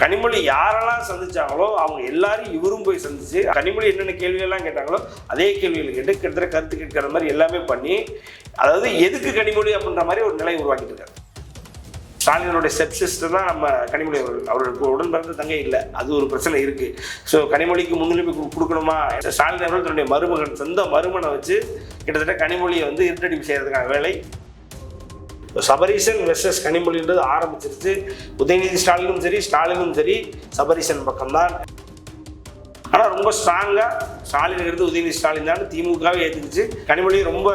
கனிமொழி யாரெல்லாம் சந்திச்சாங்களோ அவங்க எல்லாரும் இவரும் போய் சந்திச்சு கனிமொழி என்னென்ன கேள்வியெல்லாம் கேட்டாங்களோ அதே கேள்விகள் கேட்டு கிட்டத்தட்ட கருத்து கேட்கிற மாதிரி எல்லாமே பண்ணி அதாவது எதுக்கு கனிமொழி அப்படின்ற மாதிரி ஒரு நிலை உருவாக்கிட்டு இருக்காரு. ஸ்டாலினுடைய ஸ்டெப் தான் நம்ம கனிமொழி அவர்கள். அவர்களுக்கு உடன் பிறந்த தங்கை இல்லை. அது ஒரு பிரச்சனை இருக்கு. ஸோ கனிமொழிக்கு முன்னுரிமை கொடுக்கணுமா? ஸ்டாலின் அவர்கள் தன்னுடைய மருமகன் சொந்த மருமனை வச்சு கிட்டத்தட்ட கனிமொழியை வந்து இருட்டடிப்பு செய்யறதுக்கான வேலை. சபரீசன் வெர்சஸ் கனிமொழின்றது ஆரம்பிச்சிருச்சு. உதயநிதி ஸ்டாலினும் சரி ஸ்டாலினும் சரி சபரீசன் பக்கம்தான். ஆனால் ரொம்ப ஸ்ட்ராங்காக ஸ்டாலின் இருந்து உதயநிதி ஸ்டாலின் தான். திமுகவே ஏற்றுக்குச்சு கனிமொழி ரொம்ப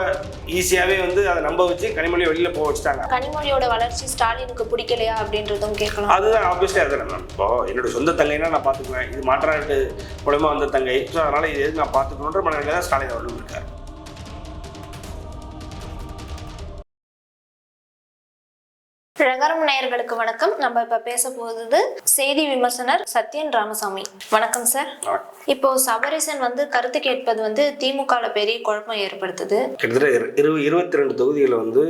ஈஸியாகவே வந்து அதை நம்ப வச்சு கனிமொழியை வெளியில் போக வச்சுட்டாங்க. கனிமொழியோட வளர்ச்சி ஸ்டாலினுக்கு பிடிக்கலையா அப்படின்றதும் கேட்கலாம். அதுதான் ஆப்வியஸ்லி அதுதான் நான் இப்போ என்னோட சொந்த தங்கைனா நான் பார்த்துக்குவேன். இது மாற்றாட்டு மூலமா வந்த தங்கை. ஸோ அதனால் இது எது நான் பார்த்துக்கணுன்ற மனநிலை தான் ஸ்டாலின் அவர்கள் இருக்கார். ரகரம் நேயர்களுக்கு வணக்கம். நம்ம இப்ப பேச போகுது செய்தி விமர்சனர் சத்யன் ராமசாமி. வணக்கம் சார். இப்போ சபரீசன் வந்து கருத்து கேட்பது வந்து திமுகல பெரிய குழப்பம் ஏற்படுத்துது. கிட்டத்தட்ட இரு இரு இருபத்தி ரெண்டு தொகுதிகளில் வந்து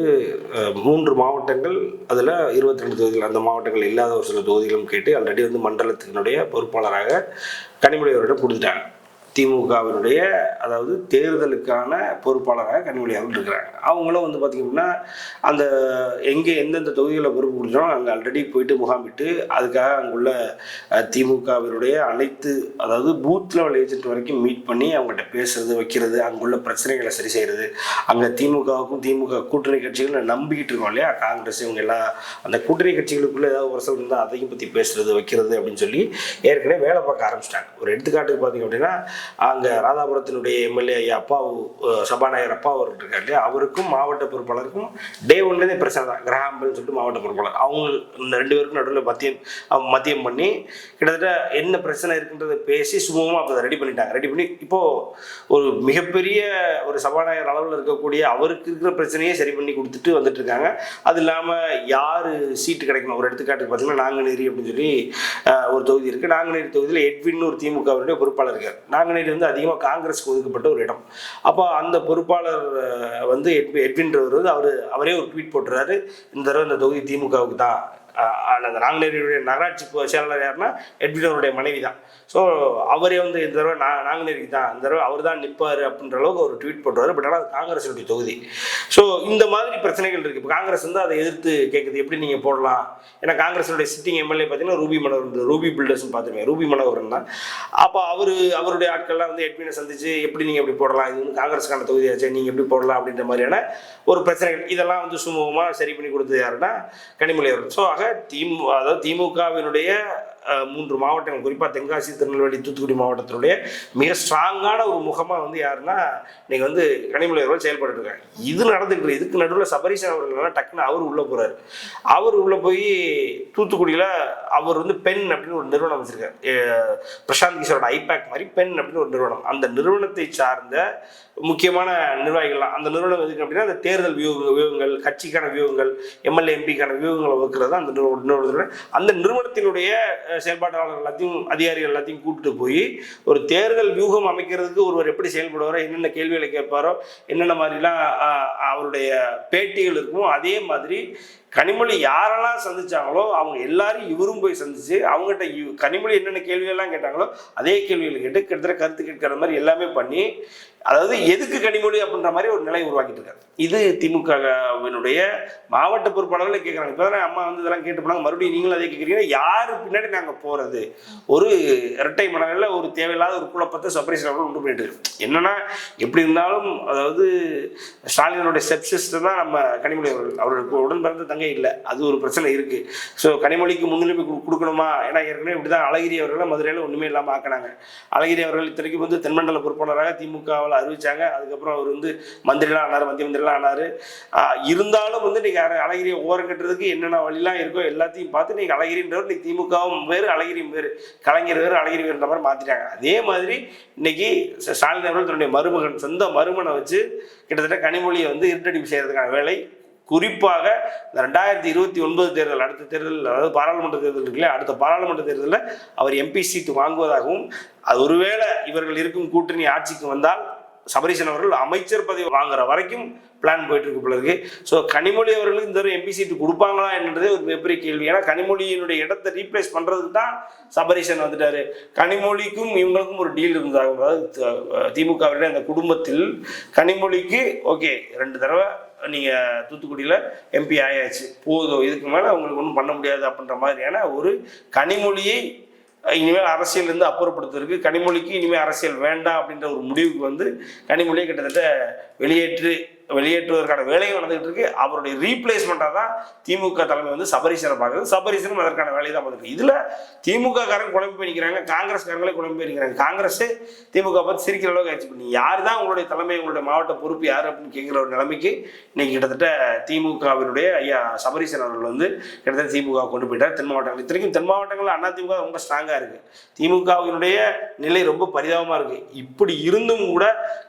மூன்று மாவட்டங்கள் அதில் இருபத்தி ரெண்டு தொகுதிகள் அந்த மாவட்டங்கள் இல்லாத ஒரு சில தொகுதிகளும் கேட்டு ஆல்ரெடி வந்து மண்டலத்தினுடைய பொறுப்பாளராக கனிமொழி அவர்களிடம் கொடுத்துட்டாங்க. திமுகவினுடைய அதாவது தேர்தலுக்கான பொறுப்பாளராக கனிமொழி அவர்கள் இருக்கிறாங்க. அவங்களும் வந்து பார்த்திங்கன்னா அந்த எங்கே எந்தெந்த தொகுதிகளில் பொறுப்பு கொடுத்தோம் அங்கே ஆல்ரெடி போயிட்டு முகாமிட்டு அதுக்காக அங்குள்ள திமுகவினுடைய அனைத்து அதாவது பூத் லெவல் ஏஜென்ட் வரைக்கும் மீட் பண்ணி அவங்ககிட்ட பேசுறது வைக்கிறது அங்குள்ள பிரச்சனைகளை சரி செய்கிறது அங்கே திமுகவுக்கும் திமுக கூட்டணி கட்சிகள் நம்பிக்கிட்டு இருக்கோம் இல்லையா? காங்கிரஸ் இவங்க எல்லாம் அந்த கூட்டணி கட்சிகளுக்குள்ளே ஏதாவது உரசல் இருந்தால் அதையும் பற்றி பேசுறது வைக்கிறது அப்படின்னு சொல்லி ஏற்கனவே வேலை பார்க்க ஆரம்பிச்சிட்டாங்க. ஒரு எடுத்துக்காட்டுக்கு பார்த்தீங்க அப்படின்னா அங்கே ராதாபுரத்தினுடைய எம்எல்ஏ ஐயா அப்பாவு சபாநாயகர் அப்பா அவர் இருக்காரு இல்லையா? அவருக்கும் மாவட்ட பொறுப்பாளருக்கும் டே ஒன்லேருந்தே பிரச்சனை தான். கிரகாம்பல்னு சொல்லிட்டு மாவட்ட பொறுப்பாளர். அவங்க இந்த ரெண்டு பேருக்கும் நடுவில் மத்தியம் அவங்க மத்தியம் பண்ணி கிட்டத்தட்ட என்ன பிரச்சனை இருக்குன்றதை பேசி சுமூகமாக அப்போ அதை ரெடி பண்ணிட்டாங்க. ரெடி பண்ணி இப்போது ஒரு மிகப்பெரிய ஒரு சபாநாயகர் அளவில் இருக்கக்கூடிய அவருக்கு இருக்கிற பிரச்சனையே சரி பண்ணி கொடுத்துட்டு வந்துட்டு இருக்காங்க. அது இல்லாமல் யார் சீட்டு கிடைக்கணும்? ஒரு எடுத்துக்காட்டுக்கு பார்த்தீங்கன்னா நாங்குநேரி அப்படின்னு சொல்லி ஒரு தொகுதி இருக்குது நாங்குநேரி தொகுதியில் எட்வின் ஒரு திமுகவினுடைய பொறுப்பாளர் இருக்கார். நாங்கள் வந்து அதிகமாக காங்கிரஸ்க்கு ஒதுக்கப்பட்ட ஒரு இடம். அப்போ அந்த பொறுப்பாளர் வந்து எட்வின்றவர் வந்து அவர் அவரே ஒரு ட்வீட் போட்டுறாரு. இந்த தடவை இந்த தொகுதி திமுகவுக்கு தான். அந்த நாங்குநேரியுடைய நகராட்சி செயலாளர் யாருன்னா எட்வின் அவருடைய மனைவி தான் ஸோ அவரே வந்து இந்த தடவை நான் நாங்குநேரிக்கு தான் இந்த தடவை அவர் தான் நிற்பார் அப்படின்ற அளவுக்கு ஒரு ட்வீட் போட்டுவார் பட் ஆனால் அது காங்கிரஸுடைய தொகுதி. ஸோ இந்த மாதிரி பிரச்சனைகள் இருக்குது இப்போ காங்கிரஸ் வந்து அதை எதிர்த்து கேட்குது எப்படி நீங்கள் போடலாம்? ஏன்னா காங்கிரஸுடைய சிட்டிங் எம்எல்ஏ பார்த்தீங்கன்னா ரூபி மனோகர் ரூபி பில்டர்ஸ்னு பார்த்துருவேன் ரூபி மனோகரன் தான். அப்போ அவர் அவருடைய ஆட்கள்லாம் வந்து எட்வினை சந்திச்சு எப்படி நீங்கள் எப்படி போடலாம்? இது வந்து காங்கிரஸுக்கான தொகுதியாச்சு நீங்கள் எப்படி போடலாம் அப்படின்ற மாதிரியான ஒரு பிரச்சனைகள். இதெல்லாம் வந்து சுமூகமாக சரி பண்ணி கொடுத்தது யாருன்னா கனிமொழி அவர்கள். ஸோ ஆக திமு அதாவது திமுகவினுடைய மூன்று மாவட்டங்கள் குறிப்பாக தென்காசி திருநெல்வேலி தூத்துக்குடி மாவட்டத்தினுடைய மிக ஸ்ட்ராங்கான ஒரு முகமாக வந்து யாருன்னா நீங்கள் வந்து கனிமொழி அவர்கள் செயல்பட்டு இருக்காங்க இது நடந்துட்டு இதுக்கு நடுவில் சபரீசன் அவர்கள் டக்குன்னு அவர் உள்ளே போகிறார் அவர் உள்ளே போய் தூத்துக்குடியில் அவர் வந்து பெண் அப்படின்னு ஒரு நிறுவனம் வச்சுருக்கார் பிரசாந்த் கிஷோரோட ஐபேக் மாதிரி பெண் அப்படின்னு ஒரு நிறுவனம். அந்த நிறுவனத்தை சார்ந்த முக்கியமான நிர்வாகிகள்லாம் அந்த நிறுவனம் எதுக்கு அப்படின்னா அந்த தேர்தல் வியூக வியூகங்கள் கட்சிக்கான வியூகங்கள் எம்எல்ஏ எம்பிக்கான வியூகங்களை வகுக்கிறது அந்த நிறுவனத்தினுடைய அந்த நிறுவனத்தினுடைய செயல்பாட்டாளர்கள் எல்லாத்தையும் அதிகாரிகள் எல்லாத்தையும் கூப்பிட்டு போய் ஒரு தேர்தல் வியூகம் அமைக்கிறதுக்கு ஒருவர் எப்படி செயல்படுவாரோ என்னென்ன கேள்விகளை கேட்பாரோ என்னென்ன மாதிரிலாம் அவருடைய பேட்டிகள் இருக்குமோ அதே மாதிரி கனிமொழி யாரெல்லாம் சந்திச்சாங்களோ அவங்க எல்லாரும் இவரும் போய் சந்திச்சு அவங்ககிட்ட இவ்- கனிமொழி என்னென்ன கேள்வியெல்லாம் கேட்டாங்களோ அதே கேள்விகள் கேட்டு கிட்டத்தட்ட கருத்து கேட்கிற மாதிரி எல்லாமே பண்ணி அதாவது எதுக்கு கனிமொழி அப்படின்ற மாதிரி ஒரு நிலை உருவாக்கிட்டு இருக்காரு. இது திமுகவினுடைய மாவட்ட பொறுப்பாளர்களே கேட்குறாங்க இப்போ அம்மா வந்து இதெல்லாம் கேட்டு போனாங்க. மறுபடியும் நீங்களும் அதை கேட்குறீங்க யார் பின்னாடி நாங்கள் போகிறது ஒரு இரட்டை மனநிலையில் ஒரு தேவையில்லாத ஒரு குழப்பத்தை சர்ப்ரைஸ் உண்டு பண்ணிட்டு என்னன்னா எப்படி இருந்தாலும் அதாவது ஸ்டாலினுடைய செப் சிஸ்டர் தான் நம்ம கனிமொழி அவர்கள். அவர்களுக்கு உடன் பிறந்த தங்கை இல்லை. அது ஒரு பிரச்சனை இருக்கு. ஸோ கனிமொழிக்கு முன்னுரிமை கொடுக்கணுமா? ஏன்னா ஏற்கனவே இப்படி தான் அழகிரி அவர்களை மதுரையில் ஒன்றுமே இல்லாமல் ஆக்கினாங்க. அழகிரி அவர்கள் இத்தனைக்கும் வந்து தென்மண்டல பொறுப்பாளராக திமுகவில் அறிவிச்சாங்க. அதுக்கப்புறம் அவர் வந்து மந்திரிலாம் ஆனார் மத்திய மந்திரிலாம் ஆனார். இருந்தாலும் வந்து நீங்கள் அழகிரியை ஓரம் கட்டுறதுக்கு என்னென்ன வழிலாம் இருக்கோ எல்லாத்தையும் பார்த்து நீங்கள் அழகிரின்றவர் இன்னைக்கு திமுகவும் வேறு அழகிரியும் வேறு கலைஞர் வேறு அழகிரி வேறுன்ற மாதிரி மாற்றிட்டாங்க அதே மாதிரி இன்னைக்கு ஸ்டாலின் அவர்கள் தன்னுடைய மருமகன் சொந்த மருமனை வச்சு கிட்டத்தட்ட கனிமொழியை வந்து இருட்டடிப்பு செய்கிறதுக்கான வேலை. குறிப்பாக இந்த ரெண்டாயிரத்தி இருபத்தி ஒன்பது தேர்தல் அடுத்த தேர்தல் அதாவது பாராளுமன்ற தேர்தல் இருக்குல்ல அடுத்த பாராளுமன்ற தேர்தலில் அவர் எம்பி சீட்டு வாங்குவதாகவும் அது ஒருவேளை இவர்கள் இருக்கும் கூட்டணி ஆட்சிக்கு வந்தால் சபரீசன் அவர்கள் அமைச்சர் பதவி வாங்குற வரைக்கும் பிளான் போயிட்டு இருக்கு போல இருக்கு. ஸோ கனிமொழி அவர்களுக்கு இந்த எம்பி சீட்டு கொடுப்பாங்களா என்றதே ஒரு மிகப்பெரிய கேள்வி. ஏன்னா கனிமொழியினுடைய இடத்தை ரீப்ளேஸ் பண்ணுறதுக்கு தான் சபரீசன் வந்துட்டாரு. கனிமொழிக்கும் இவங்களுக்கும் ஒரு டீல் இருந்தாங்க அதாவது த- அந்த குடும்பத்தில் கனிமொழிக்கு ஓகே ரெண்டு தடவை நீங்கள் தூத்துக்குடியில் எம்பி ஆயாச்சு. போதும் இதுக்கு மேலே அவங்களுக்கு ஒன்றும் பண்ண முடியாது அப்படின்ற மாதிரியான ஒரு கனிமொழியை இனிமேல் அரசியல் இருந்து அப்புறப்படுத்துறதுக்கு கனிமொழிக்கு இனிமேல் அரசியல் வேண்டாம் அப்படின்ற ஒரு முடிவுக்கு வந்து கனிமொழியை கிட்டத்தட்ட வெளியேற்று வெளியேற்றுவதற்கான வேலையும் நடந்துகிட்டு இருக்கு. அவருடைய ரீப்ளேஸ்மெண்ட்டாக தான் திமுக தலைமை வந்து சபரீசனை பார்க்குறது சபரீசனும் அதற்கான வேலையை தான் பார்த்துருக்கு இதில் திமுக காரங்க குழம்பு பண்ணிக்கிறாங்க காங்கிரஸ் காங்கிரஸ்காரங்களே குழம்பு பண்ணிக்கிறாங்க. காங்கிரஸே திமுக பார்த்து சிரிக்கிற அளவுக்கு ஆச்சு பண்ணி யார் தான் உங்களுடைய தலைமை உங்களுடைய மாவட்ட பொறுப்பு யார் அப்படின்னு கேட்குற ஒரு நிலைமைக்கு இன்னைக்கு கிட்டத்தட்ட திமுகவினுடைய ஐயா சபரீசன் அவர்கள் வந்து கிட்டத்தட்ட திமுக கொண்டு போயிட்டார். தென் மாவட்டங்கள். இத்தனைக்கும் தென் மாவட்டங்களில் அண்ணா திமுக ரொம்ப ஸ்ட்ராங்காக இருக்கு. திமுகவினுடைய நிலை ரொம்ப பரிதாபமாக இருக்கு. இப்படி இருந்தும் கூட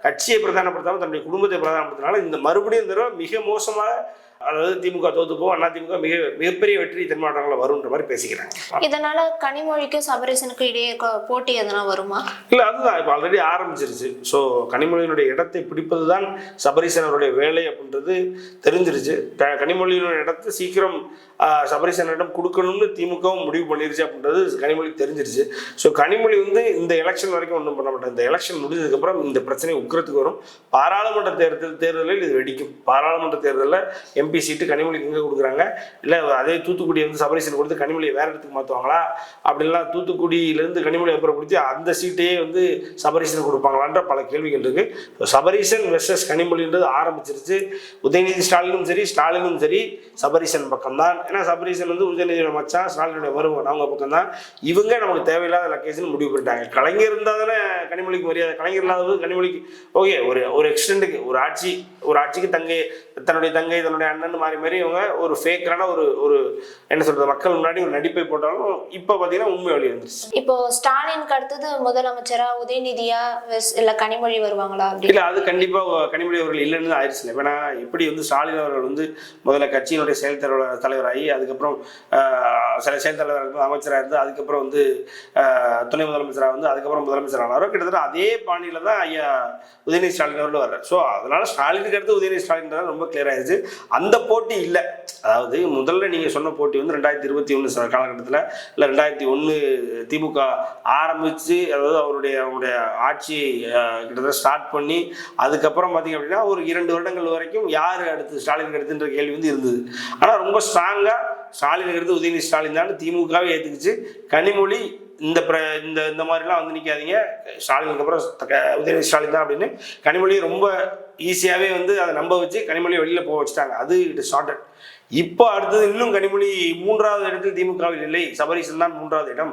கட்சியை பிரதானப்படுத்தாமல் தன்னுடைய குடும்பத்தை பிரதானப்படுத்தினால இந்த மறுபடியும் இந்த தடவை மிக மோசமாக அதாவது திமுக தோத்து போகும் அண்ணா திமுக மிக மிகப்பெரிய வெற்றி தென் மாவட்டங்களில் வரும்ன்ற மாதிரி பேசிக்கிறாங்க. இதனால கனிமொழிக்கும் சபரீசனுக்கும் இடையே போட்டி எதனா வருமா? இல்லை அதுதான். இப்போ ஆல்ரெடி ஆரம்பிச்சிருச்சு. ஸோ கனிமொழியினுடைய இடத்தை பிடிப்பது தான் சபரீசன் அவருடைய வேலை அப்படின்றது தெரிஞ்சிருச்சு. கனிமொழியினுடைய இடத்தை சீக்கிரம் சபரீசனிடம் கொடுக்கணும்னு திமுகவும் முடிவு பண்ணிருச்சு அப்படின்றது கனிமொழிக்கு தெரிஞ்சிருச்சு. ஸோ கனிமொழி வந்து இந்த எலெக்ஷன் வரைக்கும் ஒன்றும் பண்ண மாட்டாங்க. இந்த எலெக்ஷன் முடிஞ்சதுக்கப்புறம் இந்த பிரச்சனை உக்கிரத்துக்கு வரும். பாராளுமன்ற தேர்தல் தேர்தலில் இது வெடிக்கும். பாராளுமன்ற தேர்தலில் எம்பி சீட்டு கனிமொழிக்கு இங்கே கொடுக்குறாங்க. இல்லை அதே தூத்துக்குடி வந்து சபரீசன் கொடுத்து கனிமொழியை வேறு இடத்துக்கு மாற்றுவாங்களா அப்படின்லாம் தூத்துக்குடியிலேருந்து கனிமொழி அப்புறப்படுத்தி அந்த சீட்டையே வந்து சபரிசன் கொடுப்பாங்களான்ற பல கேள்விகள் இருக்குது சபரிசன் வெர்சஸ் கனிமொழின்றது ஆரம்பிச்சிருச்சு. உதயநிதி ஸ்டாலினும் சரி ஸ்டாலினும் சரி சபரிசன் பக்கம்தான். ஏன்னா சபரிசன் வந்து உதயநிதியோட மச்சான் ஸ்டாலினுடைய வருவன் அவங்க பக்கம்தான். இவங்க நமக்கு தேவையில்லாத லக்கேஜ்னு முடிவு பண்ணிட்டாங்க. கலைஞர் இருந்தால் தானே கனிமொழிக்கு மரியாதை. கலைஞர் இல்லாதது கனிமொழிக்கு ஓகே ஒரு ஒரு எக்ஸ்டெண்டுக்கு ஒரு ஆட்சி ஒரு ஆட்சிக்கு தங்கை தன்னுடைய தங்கை தன்னுடைய அண்ணன் மாறி மாறி இவங்க ஒரு ஃபேக்கான ஒரு ஒரு என்ன சொல்றது மக்கள் முன்னாடி ஒரு நடிப்பை போட்டாலும் இப்போ பார்த்தீங்கன்னா உண்மை வழி வந்துருச்சு. இப்போ ஸ்டாலினுக்கு அடுத்தது முதலமைச்சரா உதயநிதியா இல்ல கனிமொழி வருவாங்களா இல்ல அது கண்டிப்பா கனிமொழி அவர்கள் இல்லைன்னு ஆயிடுச்சு. ஏன்னா எப்படி வந்து ஸ்டாலின் அவர்கள் வந்து முதல்ல கட்சியினுடைய செயல் தலைவர் தலைவராகி அதுக்கப்புறம் சில செயல் இருந்து அமைச்சராக இருந்து அதுக்கப்புறம் வந்து துணை முதலமைச்சராக வந்து அதுக்கப்புறம் முதலமைச்சர் ஆனாரோ கிட்டத்தட்ட அதே பாணியில தான் ஐயா உதயநிதி ஸ்டாலின் அவர்கள் வர்றார். ஸோ அதனால ஸ்டாலினுக்கு அடுத்து உதயநிதி ஸ்டாலின் ரொம்ப கிளியர் ஆயிடுச்சு. அந்த அந்த போட்டி இல்லை. அதாவது முதல்ல நீங்கள் சொன்ன போட்டி வந்து ரெண்டாயிரத்தி இருபத்தி ஒன்று காலகட்டத்தில் இல்லை ரெண்டாயிரத்தி ஒன்று திமுக ஆரம்பித்து அதாவது அவருடைய அவருடைய ஆட்சி கிட்டத்தட்ட ஸ்டார்ட் பண்ணி அதுக்கப்புறம் பார்த்தீங்க அப்படின்னா ஒரு இரண்டு வருடங்கள் வரைக்கும் யார் அடுத்து ஸ்டாலின் அடுத்துன்ற கேள்வி வந்து இருந்தது. ஆனால் ரொம்ப ஸ்ட்ராங்காக ஸ்டாலின் எடுத்து உதயநிதி ஸ்டாலின் தான் திமுகவே ஏற்றுக்குச்சு கனிமொழி இந்த பிர இந்த இந்த மாதிரிலாம் வந்து நிற்காதீங்க ஸ்டாலினுக்கு அப்புறம் உதயநிதி ஸ்டாலின் தான் அப்படின்னு. கனிமொழி ரொம்ப ஈஸியாகவே வந்து அதை நம்ப வச்சு கனிமொழியை வெளியில் போக வச்சுட்டாங்க. அது இட் ஷார்டட் இப்போ அடுத்தது இன்னும் கனிமொழி மூன்றாவது இடத்தில் திமுகவில் இல்லை. சபரீசன் தான் மூன்றாவது இடம்.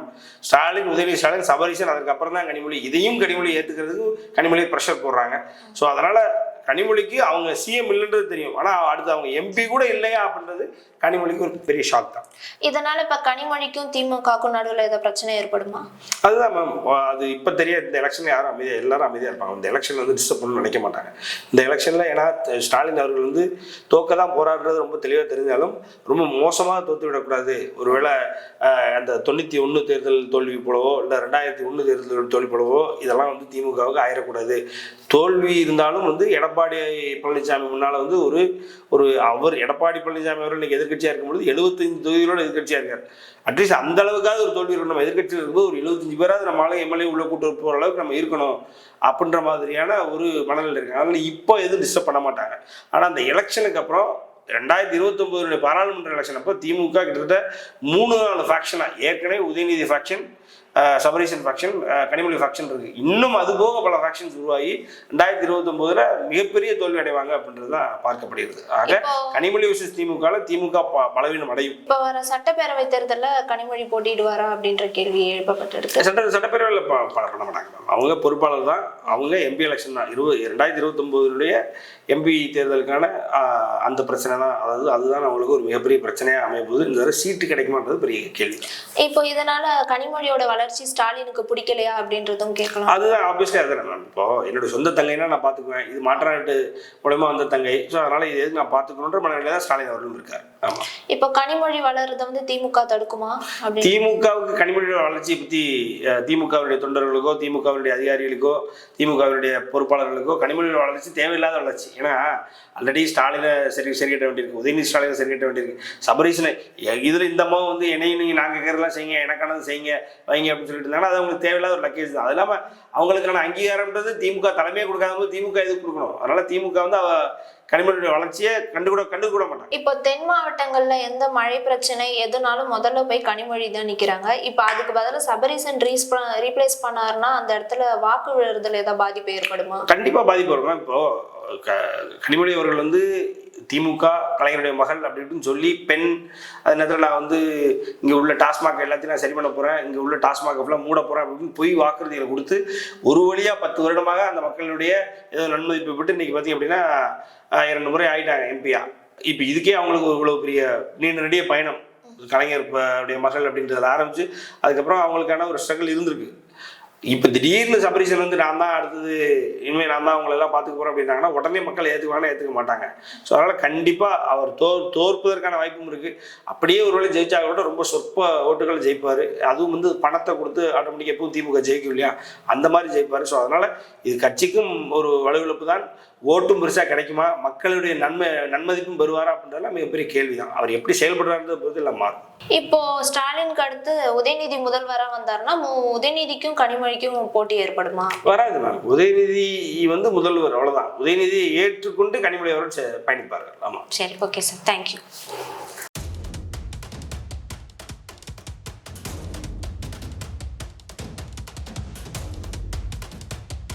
ஸ்டாலின் உதயநிதி ஸ்டாலின் சபரீசன் அதுக்கப்புறம் தான் கனிமொழி. இதையும் கனிமொழி ஏற்றுக்கிறதுக்கு கனிமொழி ப்ரெஷர் போடுறாங்க. ஸோ அதனால் கனிமொழிக்கு அவங்க சிஎம் இல்லைன்றது தெரியும். ஆனால் அடுத்து அவங்க எம்பி கூட இல்லையா அப்படின்றது கனிமொழிக்கு ஒரு பெரிய ஷாக் தான். இதனால இப்ப கனிமொழிக்கும் திமுகக்கும் நடுவுல ஏதோ பிரச்சனை ஏற்படுமா? அதுதான் மேம் அது இப்போ தெரியாது. இந்த எலெக்ஷனில் யாரும் அமைதியாக எல்லாரும் அமைதியாக இருப்பாங்க. இந்த எலெக்ஷன் வந்து டிஸ்டர்ப் பண்ணணும்னு நினைக்க மாட்டாங்க. இந்த எலெக்ஷனில் ஏன்னா ஸ்டாலின் அவர்கள் வந்து தோக்க தான் போராடுறது ரொம்ப தெளிவாக தெரிஞ்சாலும் ரொம்ப மோசமாக தோத்து விடக்கூடாது. ஒருவேளை அந்த தொண்ணூற்றி ஒன்று தேர்தல் தோல்வி போலவோ இல்லை ரெண்டாயிரத்தி ஒன்று தேர்தல் தோல்வி போலவோ இதெல்லாம் வந்து திமுகவுக்கு ஆயிடக்கூடாது தோல்வி இருந்தாலும் வந்து எடப்பாடி எடப்பாடி பழனிசாமி முன்னால் வந்து ஒரு ஒரு அவர் எடப்பாடி பழனிசாமி அவர்கள் இன்னைக்கு எதிர்க்கட்சியாக இருக்கும்பொழுது எழுபத்தஞ்சு தொகுதிகளோட எதிர்க்கட்சியாக இருக்கார். அட்லீஸ்ட் அந்த அளவுக்காவது ஒரு தோல்வி இருக்கணும் நம்ம எதிர்க்கட்சியில் இருக்கும்போது ஒரு எழுபத்தஞ்சு பேராவது நம்மளால எம்எல்ஏ உள்ள கூட்டு போகிற அளவுக்கு நம்ம இருக்கணும் அப்படின்ற மாதிரியான ஒரு மனநிலை இருக்காங்க அதனால் இப்போ எதுவும் டிஸ்டர்ப் பண்ண மாட்டாங்க. ஆனால் அந்த எலெக்ஷனுக்கு அப்புறம் ரெண்டாயிரத்தி இருபத்தொம்போதுடைய பாராளுமன்ற எலெக்ஷன் அப்போ திமுக கிட்டத்தட்ட மூணு நாலு ஃபேக்ஷனாக ஏற்கனவே Udhayanidhi faction Sabareesan faction Kanimozhi faction இருக்கு. இன்னும் அது போக பல ஃபேக்ஷன்ஸ் உருவாகி ரெண்டாயிரத்தி இருபத்தொம்போதுல மிகப்பெரிய தோல்வி அடைவாங்க அப்படின்றது தான் பார்க்கப்படுகிறது. ஆக கனிமொழி விசஸ் திமுக திமுக பலவீனம் அடையும். இப்ப வர சட்டப்பேரவை தேர்தல்ல கனிமொழி போட்டியிடுவாரா அப்படின்ற கேள்வி எழுப்பப்பட்டிருக்கு. சட்ட சட்டப்பேரவையில் பண்ண மாட்டாங்க. அவங்க பொறுப்பாளர் தான். அவங்க எம்பி எலெக்ஷன் தான். இருபது ரெண்டாயிரத்தி இருபத்தொம்போதுடைய எம்பி தேர்தலுக்கான அந்த பிரச்சனை தான். அதாவது அதுதான் அவங்களுக்கு ஒரு மிகப்பெரிய பிரச்சனையாக அமைய போகுது இந்த சீட்டு கிடைக்குமான்றது பெரிய கேள்வி. இப்போ இதனால கனிமொழியோட வளர்ச்சி ஸ்டாலினுக்கு பிடிக்கலையா அப்படின்றதும் கேட்கலாம். அதுதான் ஆப்வியஸ்லி அதுதான் மேம் இப்போ என்னோட சொந்த தங்கைனா நான் பார்த்துக்குவேன். இது மாற்றாட்டு மூலயமா வந்த தங்கை. ஸோ அதனால இது எதுக்கு நான் பார்த்துக்கணுன்ற மனநிலை தான் ஸ்டாலின் அவர்களும் இருக்கார். இப்போ கனிமொழி வளர்றத வந்து திமுக தடுக்குமா திமுகவுக்கு கனிமொழியோட வளர்ச்சியை பற்றி திமுகவுடைய தொண்டர்களுக்கோ திமுகவுடைய அதிகாரிகளுக்கோ திமுகவுடைய பொறுப்பாளர்களுக்கோ கனிமொழியோட வளர்ச்சி தேவையில்லாத வளர்ச்சி. ஏன்னா ஆல்ரெடி ஸ்டாலினை சரி சரி கட்ட வேண்டியிருக்கு உதயநிதி ஸ்டாலினை சரி கட்ட வேண்டியிருக்கு சபரீசனை இதில் இந்த அம்மா வந்து என்னையும் நீங்கள் நாங்கள் கேட்கறதெல்லாம் செய்யுங்க எனக்கானது செய்யுங்க வைங்க அப்படின்னு சொல்லிட்டு இருந்தாங்கன்னா அது அவங்களுக்கு தேவையில்லாத ஒரு லக்கேஜ் தான். அது இல்லாமல் அவங்களுக்கான அங்கீகாரம்ன்றது திமுக தலைமையே கொடுக்காத போது திமுக எதுக்கு கொடுக்கணும்? அதனால திமுக வந்து அவ கனிமொழியோட வளர்ச்சியை கண்டுக்கூட கண்டுக்கூட மாட்டாங்க. இப்போ தென் மாவட்டங்கள்ல எந்த மழை பிரச்சனை எதுனாலும் முதல்ல போய் கனிமொழி தான் நிக்கிறாங்க. இப்போ அதுக்கு பதிலா சபரீசன் ரீஸ் ரீப்ளேஸ் பண்ணாருன்னா அந்த இடத்துல வாக்கு விழுறதுல ஏதாவது பாதிப்பு ஏற்படுமா? கண்டிப்பாக பாதிப்பு வரும் இப்போ கனிமொழி அவர்கள் வந்து திமுக கலைஞருடைய மகள் அப்படி இப்படின்னு சொல்லி பெண் அது நேரத்தில் நான் வந்து இங்கே உள்ள டாஸ்மாக் எல்லாத்தையும் நான் சரி பண்ண போகிறேன் இங்கே உள்ள டாஸ்மாக் ஃபுல்லாக மூட போகிறேன் அப்படின்னு பொய் வாக்குறுதிகளை கொடுத்து ஒரு வழியாக பத்து வருடமாக அந்த மக்களுடைய ஏதோ நன்மதிப்பு விட்டு இன்றைக்கி பார்த்தீங்க அப்படின்னா இரண்டு முறை ஆகிட்டாங்க எம்பியா இப்போ இதுக்கே அவங்களுக்கு இவ்வளோ பெரிய நீண்ட நடிகை பயணம். கலைஞர் உடைய மகள் அப்படின்றத ஆரம்பிச்சு அதுக்கப்புறம் அவங்களுக்கான ஒரு ஸ்ட்ரகிள் இருந்திருக்கு. இப்போ திடீர்னு சபரீசன் வந்து நான் தான் அடுத்தது இனிமேல் நான் தான் அவங்கள எல்லாம் பார்த்துக்க போகிறேன் அப்படின்னாங்கன்னா உடனே மக்கள் ஏற்றுக்குவாங்கன்னா ஏற்றுக்க மாட்டாங்க. ஸோ அதனால் கண்டிப்பாக அவர் தோ தோற்பதற்கான வாய்ப்பும் இருக்குது அப்படியே ஒருவேளை ஜெயிச்சா கூட ரொம்ப சொற்ப ஓட்டுகள் ஜெயிப்பார். அதுவும் வந்து பணத்தை கொடுத்து ஆட்டோமேட்டிக்காக எப்பவும் திமுக ஜெயிக்கும் இல்லையா? அந்த மாதிரி ஜெயிப்பார். ஸோ அதனால் இது கட்சிக்கும் ஒரு வலுவிழப்பு தான் ஓட்டும் பெருசாக கிடைக்குமா? மக்களுடைய நன்மை நன்மதிப்பும் பெறுவாரா அப்படின்றதுலாம் மிகப்பெரிய கேள்வி தான் அவர் எப்படி செயல்படுறாருன்றது பொறுத்து எல்லாம் மாறும் இப்போ ஸ்டாலினுக்கு அடுத்து உதயநிதி முதல்வரா வந்தாருன்னா உதயநிதிக்கும் கனிமொழிக்கும் போட்டி ஏற்படுமா? வராது மேம் உதயநிதி வந்து முதல்வர் அவ்வளவுதான். உதயநிதியை ஏற்றுக்கொண்டு கனிமொழி அவர்கள் செ- பயணிப்பார்கள். ஆமாம் சரி ஓகே சார் தேங்க்யூ